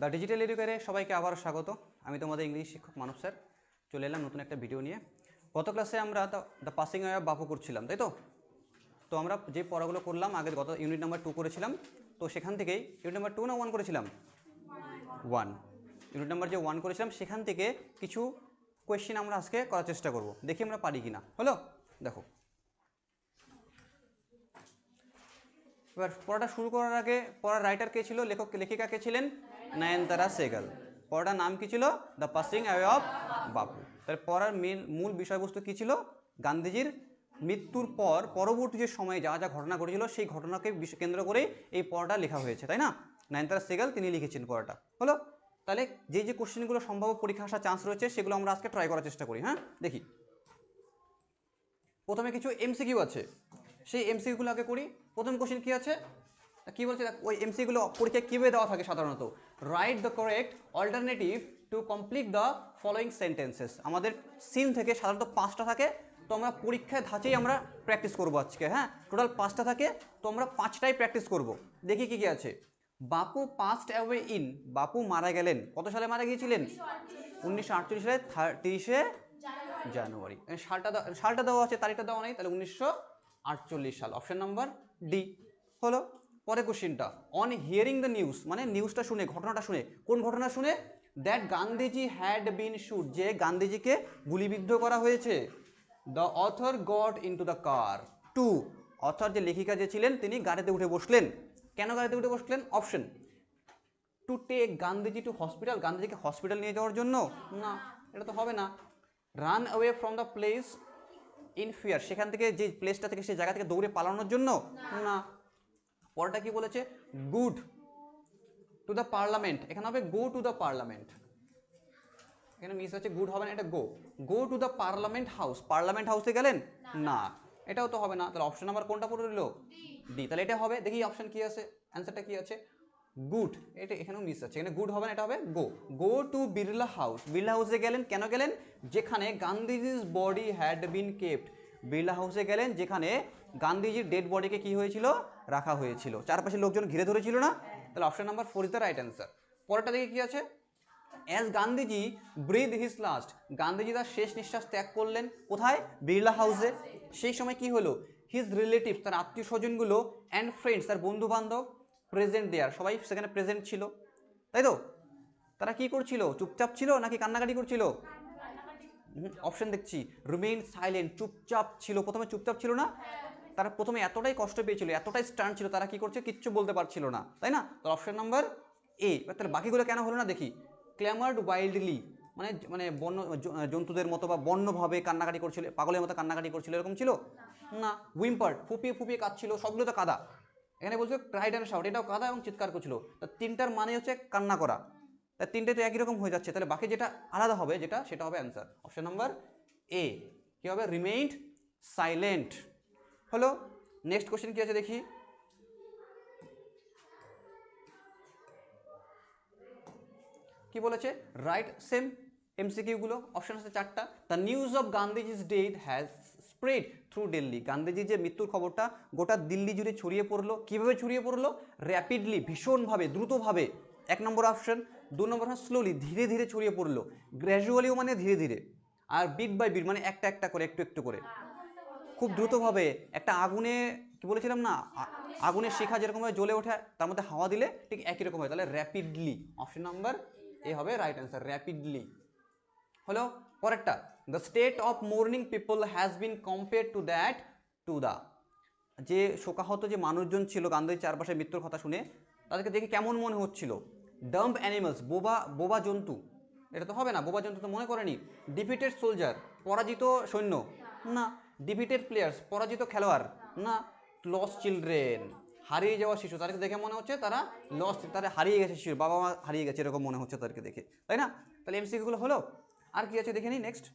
The digital এডুকেয়ারে সবাইকে আবার স্বাগত। আমি তোমাদের ইংলিশ শিক্ষক মানব স্যার। চলে এলাম নতুন একটা ভিডিও নিয়ে। গত ক্লাসে আমরা দ্য পাসিং অফ বাপু করছিলাম, তাই তো? তো আমরা যে পড়াগুলো করলাম আগে গত ইউনিট নাম্বার টু করেছিলাম। তো সেখান থেকেই, ইউনিট নাম্বার টু না ওয়ান করেছিলাম? ওয়ান ইউনিট নাম্বার যে ওয়ান করেছিলাম, সেখান থেকে কিছু কোয়েশ্চেন আমরা আজকে করার চেষ্টা করব। দেখি আমরা পারি কি না হলো? দেখো। এবার পড়াটা শুরু করার আগে পড়ার রাইটার কে ছিল? লেখক লেখিকা কে ছিলেন? নয়নতারা সেগাল। পড়াটার নাম কি ছিল? দ্য পাসিং অ্যাওয়ে অফ বাপু তাহলে পড়ার মেন মূল বিষয়বস্তু কি ছিল? গান্ধীজির মৃত্যুর পর পরবর্তী যে সময়ে যা যা ঘটনা ঘটেছিল, সেই ঘটনাকে কেন্দ্র করে এই পড়াটা লেখা হয়েছে, তাই না? নয়নতারা সেগাল, তিনি লিখেছেন পড়াটা। হলো? তাহলে যে যে কোশ্চেনগুলো সম্ভাব্য পরীক্ষা আসার চান্স রয়েছে, সেগুলো আমরা আজকে ট্রাই করার চেষ্টা করি হ্যাঁ? দেখি। প্রথমে কিছু এমসিকিউ আছে। সেই এমসিকিউগুলো আগে করি। প্রথম কোশ্চেন কী আছে? কী বলছে? ওই এমসিকিউগুলো পরীক্ষায় কীভাবে দেওয়া থাকে সাধারণত? Write the correct alternative to complete the following sentences আমাদের সিন থেকে সাধারণত পাঁচটা থাকে, তো আমরা পরীক্ষায় ধাঁচেই আমরা প্র্যাকটিস করব আজকে হ্যাঁ? টোটাল পাঁচটা থাকে, তো আমরা পাঁচটাই প্র্যাকটিস করব। দেখি কি কি আছে। বাপু পাস্ট অ্যাওয়ে ইন বাপু মারা গেলেন। কত সালে মারা গিয়েছিলেন? উনিশশো আটচল্লিশ সালে তিরিশে জানুয়ারি। সালটা সালটা দেওয়া আছে, তারিখটা দেওয়া নেই, তাহলে উনিশশো আটচল্লিশ সাল। অপশান নাম্বার ডি হলো পরে কোশ্চিনটা অন হিয়ারিং দ্য নিউজ মানে নিউজটা শুনে, ঘটনাটা শুনে। কোন ঘটনা শুনে? That Gandhiji had been shot যে গান্ধীজিকে গুলিবিদ্ধ করা হয়েছে। The author got into the car to author যে লেখিকা যে ছিলেন, তিনি গাড়িতে উঠে বসলেন। কেন গাড়িতে উঠে বসলেন? Option to take Gandhiji to hospital গান্ধীজিকে hospital নিয়ে যাওয়ার জন্য? না, এটা তো হবে না। Run away from the place in fear সেখান থেকে যে প্লেসটা থেকে সেই জায়গা থেকে দৌড়ে পালানোর জন্য? না। পরটা কি বলেছে? গুড টু দ্য পার্লামেন্ট এখানে হবে গো টু দ্য পার্লামেন্ট এখানে মিস হচ্ছে গুড হবে না এটা go go to the parliament house parliament হাউসে গেলেন? না। এটাও তো হবে না। তাহলে অপশন নাম্বার কোনটা পড়ে রইল ডি তাহলে এটা হবে। দেখি অপশন কি আছে? অ্যান্সারটা কি আছে? গুড, এটা এখানেও মিস আছে। এখানে গুড হবে না, এটা হবে go go to Birla house Birla হাউসে গেলেন, কেন গেলেন? যেখানে গান্ধীজির body had been kept Birla হাউসে গেলেন, যেখানে গান্ধীজির ডেড বডিকে কি হয়েছিল? রাখা হয়েছিল। চারপাশে লোকজন ঘিরে ধরেছিল না? তাহলে option number four is the right answer পরেরটা দেখে কি আছে? As Gandhiji breathe his last Gandhiji তার শেষ নিঃশ্বাস ত্যাগ করলেন। কোথায়? বিড়লা হাউসে সেই সময় কি হলো? হিজ রিলেটিভ তার আত্মীয় স্বজনগুলো অ্যান্ড ফ্রেন্ডস তার বন্ধু বান্ধব প্রেজেন্ট দেয়ার সবাই সেখানে প্রেজেন্ট ছিল, তাই তো? তারা কি করছিল? চুপচাপ ছিল নাকি কান্নাকাটি করছিল? অপশন দেখছি। রিমেইন সাইলেন্ট চুপচাপ ছিল। প্রথমে চুপচাপ ছিল না? তারা প্রথমে এতটাই কষ্ট পেয়েছিল, এতটাই স্টান ছিল, তারা কি করছে? কিচ্ছু বলতে পারছিল না, তাই না? তো অপশন নাম্বার এ তাহলে বাকিগুলো কেন হলো না দেখি। ক্ল্যামার্ড ওয়াইল্ডলি মানে মানে বন্য জন্তুদের মতো বা বন্যভাবে কান্নাকাটি করছিল, পাগলের মতো কান্নাকাটি করছিল, এরকম ছিল? না। উইম্পার্ট ফুপিয়ে ফুপিয়ে কাঁদছিল, সবগুলো তো কাদা। এখানে বলছে ক্রাইড অ্যান্ড শাউট এটাও কাদা এবং চিৎকার করছিল। তা তিনটার মানে হচ্ছে কান্না করা। তা তিনটে তো একই রকম হয়ে যাচ্ছে, তাহলে বাকি যেটা আলাদা হবে, যেটা সেটা হবে অ্যান্সার অপশন নাম্বার এ কি হবে? রিমেইন্ড সাইলেন্ট হলো নেক্সট কোশ্চেন কি আছে দেখি? কি বলেছে? রাইট সেম এমসিকিউগুলো অপশন আছে চারটা। The news of Gandhiji's death has spread through Delhi গান্ধীজির যে মৃত্যুর খবরটা গোটা দিল্লি জুড়ে ছড়িয়ে পড়ল, কীভাবে ছড়িয়ে পড়ল? র্যাপিডলি ভীষণভাবে, দ্রুতভাবে। এক নম্বর অপশন দু নম্বর স্লোলি ধীরে ধীরে ছড়িয়ে পড়ল। গ্র্যাজুয়ালিও মানে ধীরে ধীরে। আর বিট বাই বিট মানে একটা একটা করে, একটু একটু করে। খুব দ্রুতভাবে একটা আগুনে, কি বলেছিলাম না? আ- আগুনের শিখা যেরকমভাবে জ্বলে ওঠে, তার মধ্যে হাওয়া দিলে ঠিক একই রকম হয়। তাহলে র্যাপিডলি অপশন নাম্বার এ হবে রাইট অ্যান্সার র্যাপিডলি হলো, পরেরটা। The state of mourning people has been compare to that to the যে শোকাহত যে মানুষজন ছিল গান্ধীর চারপাশে মৃত্যুর কথা শুনে, তাদেরকে দেখে কেমন মনে হচ্ছিল? ডাম্প অ্যানিমালস বোবা বোবা জন্তু। এটা তো হবে না, বোবা জন্তু তো মনে করেনি? ডিফিটেড সোলজার পরাজিত সৈন্য। না। ডিফিটেড প্লেয়ার্স পরাজিত খেলোয়াড়। না। লস চিলড্রেন হারিয়ে যাওয়া শিশু। তাদেরকে দেখে মনে হচ্ছে তারা লস তারা হারিয়ে গেছে শিশু বাবা মা হারিয়ে গেছে, এরকম মনে হচ্ছে তাদেরকে দেখে। তাই না? তাহলে এমসিকিউগুলো হলো। আর কি আছে দেখে নিই next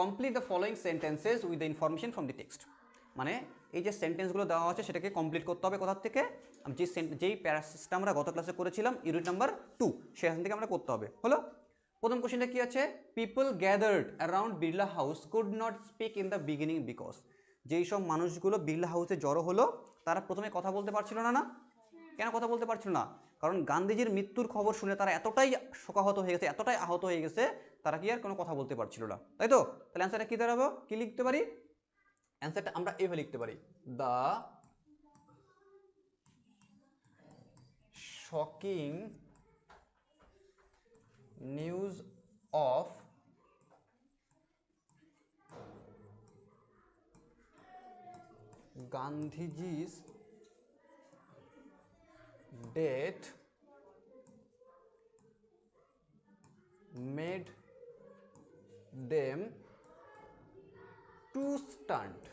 complete the following sentences with the information from the text মানে এই যে সেন্টেন্সগুলো দেওয়া আছে সেটাকে কমপ্লিট করতে হবে কোথা থেকে? আমি যে যেই প্যারাসিসটা আমরা গত ক্লাসে করেছিলাম ইউনিট নাম্বার টু সেখান থেকে আমরা করতে হবে। হলো? প্রথম কোশ্চেনটা কী আছে? People gathered around Birla house could not speak in the beginning because যেই সব মানুষগুলো বিড়লা হাউসে জড়ো হলো, তারা প্রথমে কথা বলতে পারছিল না না? কেন কথা বলতে পারছিল না? কারণ গান্ধীজির মৃত্যুর খবর শুনে তারা এতটাই শোকাহত হয়ে গেছে, এতটাই আহত হয়ে গেছে তারা কি আর কোনো কথা বলতে পারছিল না, তাই তো? তাহলে অ্যান্সারটা কী দাঁড়াবো? কী লিখতে পারি? অ্যান্সারটা আমরা এভাবে লিখতে পারি। The shocking news of Gandhiji's death made them too stunned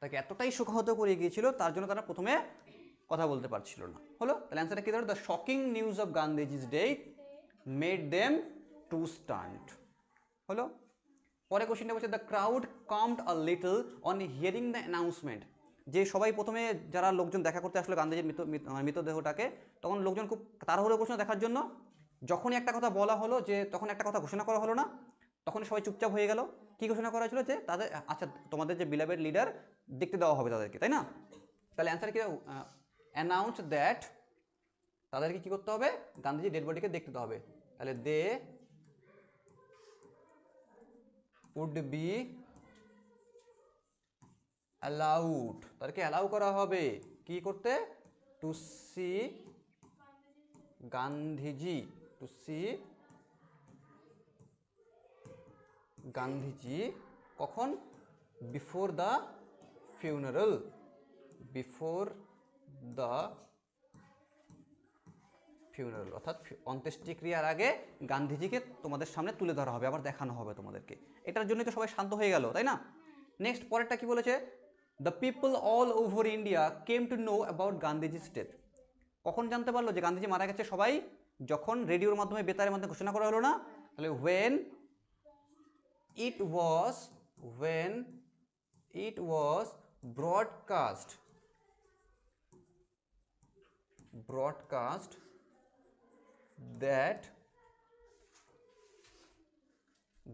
তাকে এতটাই শোকাহত করে গিয়েছিল, তার জন্য তারা প্রথমে কথা বলতে পারছিল না। হলো? তাহলে অ্যান্সারটা কি ধরো? The shocking news of Gandhiji's death made them to stunned হলো? পরে কোশ্চেনটা বলছে the crowd calmed a little on hearing the announcement যে সবাই প্রথমে যারা লোকজন দেখা করতে আসলো গান্ধীজির মৃত মৃত- মৃতদেহটাকে, তখন লোকজন খুব তাড়াহুড়ো করছিল দেখার জন্য যখনই একটা কথা বলা হলো যে, তখন একটা কথা ঘোষণা করা হলো না, তখন সবাই চুপচাপ হয়ে গেল। কি ঘোষণা করা হয়েছিল যে, তাদের আচ্ছা তোমাদের যে বিলাবের লিডার দেখতে দেওয়া হবে তাদেরকে, তাই না? তাহলে অ্যান্সার কি অ্যানাউন্স দ্যাট তাদেরকে কি করতে হবে? গান্ধীজি ডেড বডিকে দেখতে দেওয়া হবে। তাহলে দে উড বি অ্যালাউড তাদেরকে অ্যালাউ করা হবে কি করতে? To see Gandhiji. To see Gandhiji কখন? Before the funeral before the funeral অর্থাৎ অন্ত্যেষ্টিক্রিয়ার আগে গান্ধীজিকে তোমাদের সামনে তুলে ধরা হবে, আবার দেখানো হবে তোমাদেরকে। এটার জন্যই তো সবাই শান্ত হয়ে গেল, তাই না? নেক্সট পরেরটা কি বলেছে? The people all over India came to know about গান্ধীজির ডেথ কখন জানতে পারল যে গান্ধীজি মারা গেছে সবাই? যখন রেডিওর মাধ্যমে বেতারের মাধ্যমে ঘোষণা করা হলো না, তাহলে when it was when it was broadcast broadcast that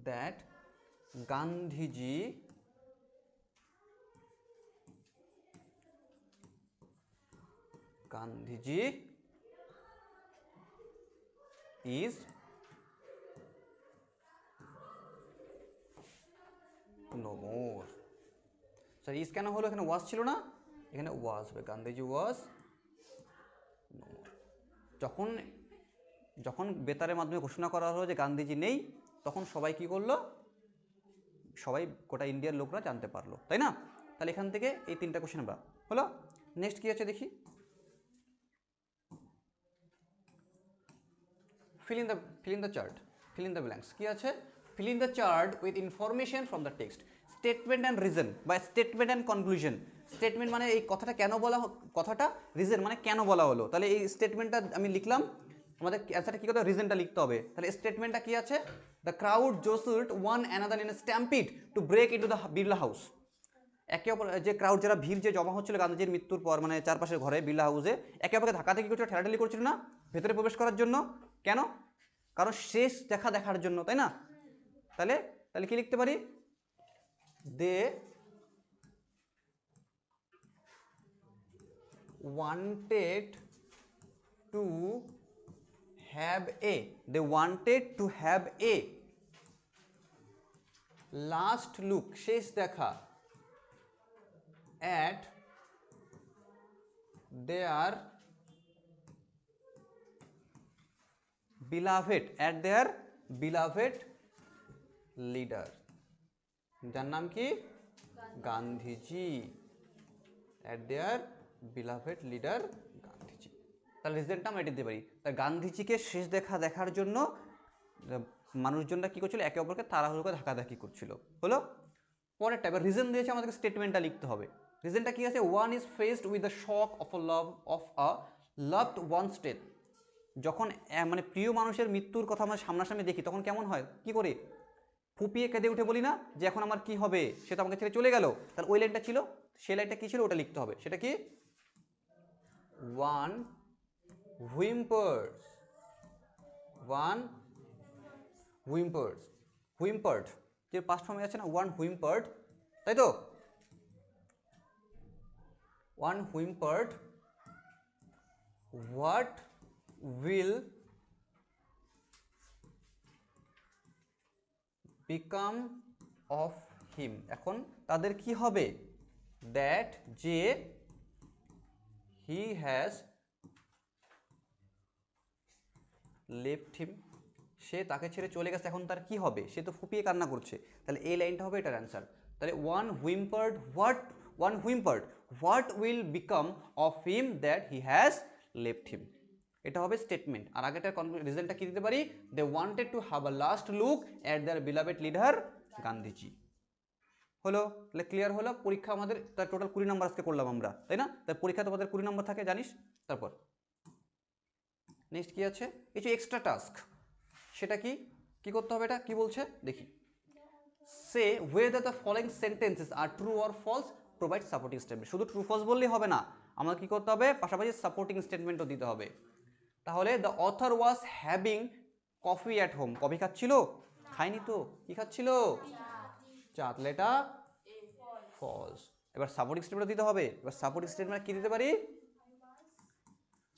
that Gandhiji Gandhiji is no more sir ইস কেন হলো? এখানে ওয়াজ ছিল না? এখানে ওয়াজ হবে। গান্ধীজি ওয়াজ যখন যখন বেতারের মাধ্যমে ঘোষণা করা হলো যে গান্ধীজি নেই, তখন সবাই কি করল? সবাই গোটা ইন্ডিয়ার লোকরা জানতে পারল। তাই না? তাহলে এখান থেকে এই তিনটা কোশ্চেন আমরা, হলো? নেক্সট কি আছে দেখি? Fill in the, fill in the chart, fill in the blanks. কি আছে? Fill in the chart with information from the text. Statement and reason. বা statement and conclusion. Statement মানে এই কথাটা কেন বলা কথাটা reason মানে কেন বলা হলো? তাহলে এই স্টেটমেন্টটা আমি লিখলাম। আমাদের অ্যান্সারটা কী করতে রিজনটা লিখতে হবে। তাহলে স্টেটমেন্টটা কি আছে? The crowd jostled one another in stampede to break into the Birla house একে অপর, যে ক্রাউড যারা ভিড়, যে জমা হচ্ছিল গান্ধীজির মৃত্যুর পর মানে চারপাশের ঘরে বিড়লা হাউসে একে অপরকে ধাক্কা থেকে করছিল ঠেলাঠেলি করছিল না? ভেতরে প্রবেশ করার জন্য? কেন? কারণ শেষ দেখা দেখার জন্য, তাই না? তাহলে তাহলে কি লিখতে পারি? They wanted to have a they wanted to have a last look শেষ দেখা at their beloved at their beloved leader. যার নাম কি? Gandhiji. At their beloved leader Gandhiji. তাহলে রিজনটা আমরা এটা দিতে পারি। তাই গান্ধীজিকে শেষ দেখা দেখার জন্য মানুষজনরা কী করছিল? একে অপরকে তাড়াহুড়ো করে ধাক্কাধাক্কি করছিল। হলো? পরেরটা, এবার রিজন দিয়েছে আমাদেরকে স্টেটমেন্টটা লিখতে হবে। রিজনটা কী আছে? One is faced with the shock of a love of a loved one state যখন মানে প্রিয় মানুষের মৃত্যুর কথা আমরা সামনাসামনি দেখি, তখন কেমন হয়? কি করে? ফুপিয়ে কেঁদে উঠে বলি, না, যে এখন আমার কি হবে? সে তো আমাকে ছেড়ে চলে গেল। তাহলে ওই লাইনটা ছিল? সেই লাইনটা কী ছিল? ওটা লিখতে হবে। সেটা কি? One whimpers one whimpers whimpered যে পাস্ট ফর্মে আছে না? ওয়ান হুইম্পার্ড তাই তো? One whimpered what will become of him এখন তাদের কি হবে? দ্যাট যে হি হ্যাজ লেফট হিম সে তাকে ছেড়ে চলে গেছে, এখন তার কি হবে? সে তো ফুপিয়ে কান্না করছে। তাহলে এই লাইনটা হবে এটার অ্যান্সার তাহলে one whimpered what one whimpered what will become of him that he has left him এটা হবে স্টেটমেন্ট আর আগেটার রিজনটা কি দিতে পারি? They wanted to have a last look at their beloved leader Gandhiji হলো? তাহলে ক্লিয়ার হলো? পরীক্ষা আমাদের, তার টোটাল কুড়ি নাম্বার আজকে করলাম আমরা, তাই না? তার পরীক্ষা তোমাদের কুড়ি নাম্বার থাকে, জানিস? তারপর। নেক্সট কি আছে? কিছু এক্সট্রা টাস্ক সেটা কি? কি করতে হবে এটা? কি বলছে? দেখি। Say whether the following sentences are true or false provide supporting statement শুধু ট্রু ফলস বললেই হবে না। আমাকে কি করতে হবে? পাশাপাশি সাপোর্টিং স্টেটমেন্টও দিতে হবে। তাহলে the author was having coffee at home coffee খাচ্ছিল? খায়নি তো। কি খাচ্ছিল? চা তাহলে এটা ফলস। এবার সাপোর্টিং স্টেটমেন্ট দিতে হবে। এবার সাপোর্টিং স্টেটমেন্ট কি দিতে পারি?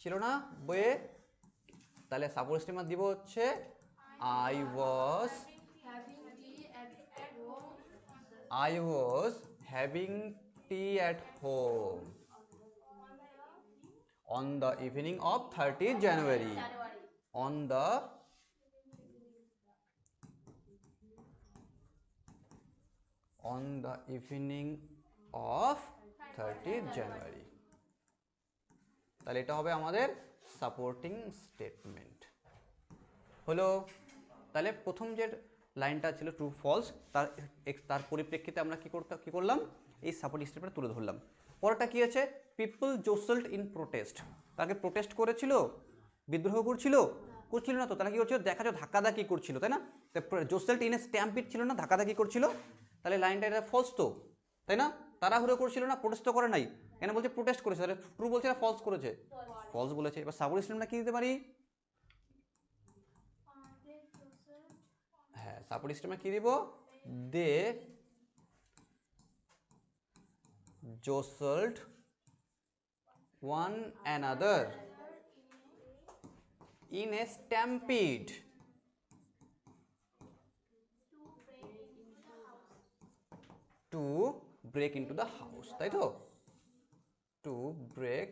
ছিল না? বইয়ে? তাহলে সাপোর্টিং স্টেটমেন্ট দিব হচ্ছে I was I tea having tea at I on the evening of 30th January. On the on the evening of 30th January. তাহলে এটা হবে আমাদের সাপোর্টিং স্টেটমেন্ট হলো, তাহলে প্রথম যে লাইনটা ছিল ট্রু ফলস তার তার পরিপ্রেক্ষিতে আমরা কি করতে, কি করলাম এই সাপোর্টিং স্টেটমেন্ট তুলে ধরলাম পরেরটা কি আছে পিপল জোসেল্ট ইন প্রোটেস্ট। তাকে প্রোটেস্ট করেছিল? বিদ্রোহ করছিল? করছিল না তো। তারা কি করছিল? দেখা যায় ধাক্কাধাক্কি করছিল, তাই না? জোসেল্ট ইন স্ট্যাম্পিট ছিল না, ধাক্কাধাক্কি করছিল? তাহলে লাইনটা এটা ফলস তো, তাই না? তারা হুড়ো করছিল না প্রোটেস্ট তো করে নাই। কেন বলছে প্রোটেস্ট করেছে? তাহলে ট্রু বলছে না ফলস করেছে? ফলস বলেছে। এবার সাপোর্টিং স্টেটমেন্টটা কি দিতে পারি? হ্যাঁ সাপোর্ট সিস্টেমে কি দিব? They jostled another in a stampede to break into the house তাই তো? To break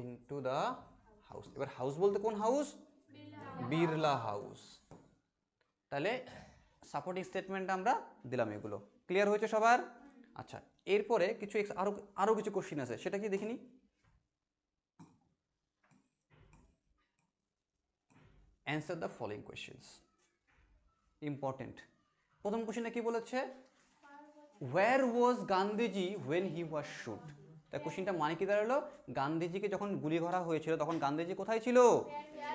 into the house এবার হাউস বলতে কোন হাউস বিড়লা হাউস তাহলে সাপোর্টিং স্টেটমেন্ট আমরা দিলাম এগুলো। ক্লিয়ার হয়েছে সবার? আচ্ছা এরপরে কিছু আরও আরও কিছু কোশ্চিন আছে, সেটা কি দেখিনি? Answer the following questions important প্রথম কোশ্চেনে কি বলেছে? Where was Gandhiji when he was shot তা কোশ্চিনটা মানে কি দাঁড়াল? গান্ধীজিকে যখন গুলি করা হয়েছিল, তখন গান্ধীজি কোথায় ছিল?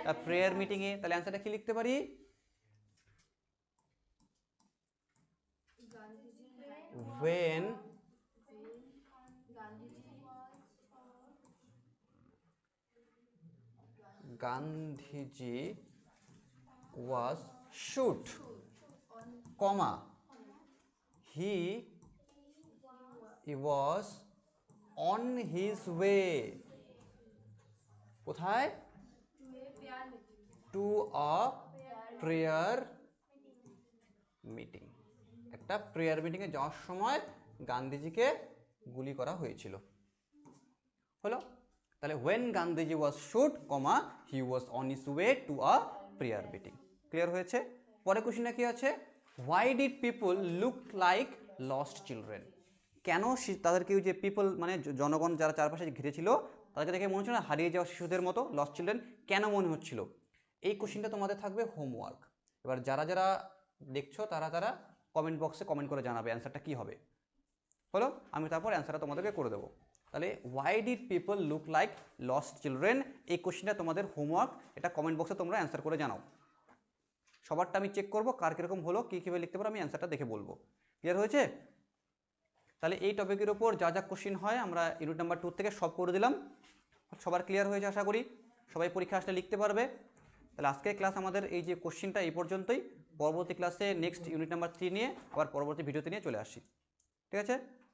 তার প্রেয়ার মিটিংয়ে তাহলে অ্যান্সারটা কি লিখতে পারি? When Was shoot, comma, he he was on his way. কোথায়? টু আ প্রেয়ার মিটিং একটা প্রেয়ার মিটিংয়ে যাওয়ার সময় গান্ধীজিকে গুলি করা হয়েছিল। হলো? তাহলে when Gandhiji was shot comma he was on his way to a prayer meeting clear হয়েছে? পরে কোশ্চিনটা কি আছে? Why did people look like lost children কেন তাদেরকে যে পিপল মানে জনগণ যারা চারপাশে ঘিরেছিল, তাদেরকে দেখে মনে হচ্ছিল না হারিয়ে যাওয়া শিশুদের মতো লস্ট চিলড্রেন কেন মনে হচ্ছিল? এই কোশ্চিনটা তোমাদের থাকবে হোমওয়ার্ক এবার যারা যারা দেখছ, তারা তারা কমেন্ট বক্সে কমেন্ট করে জানাবে অ্যান্সারটা কী হবে। হলো আমি তারপর অ্যান্সারটা তোমাদেরকে করে দেবো। তাহলে why did people look like lost children এই কোশ্চেনটা তোমাদের হোমওয়ার্ক এটা কমেন্ট বক্সে তোমরা অ্যান্সার করে জানাও। সবারটা আমি চেক করব, কার কীরকম হলো, কী কীভাবে লিখতে পারো, আমি অ্যান্সারটা দেখে বলব। ক্লিয়ার হয়েছে? তাহলে, এই টপিকের ওপর যা যা কোশ্চিন হয়, আমরা ইউনিট নাম্বার টু থেকে সব করে দিলাম। সবার ক্লিয়ার হয়েছে, আশা করি? সবাই পরীক্ষা আসলে লিখতে পারবে। তাহলে, আজকের ক্লাস আমাদের এই যে কোশ্চেনটা এই পর্যন্তই। পরবর্তী ক্লাসে নেক্সট ইউনিট নাম্বার থ্রি নিয়ে, আবার পরবর্তী ভিডিওতে নিয়ে চলে আসি। ঠিক আছে?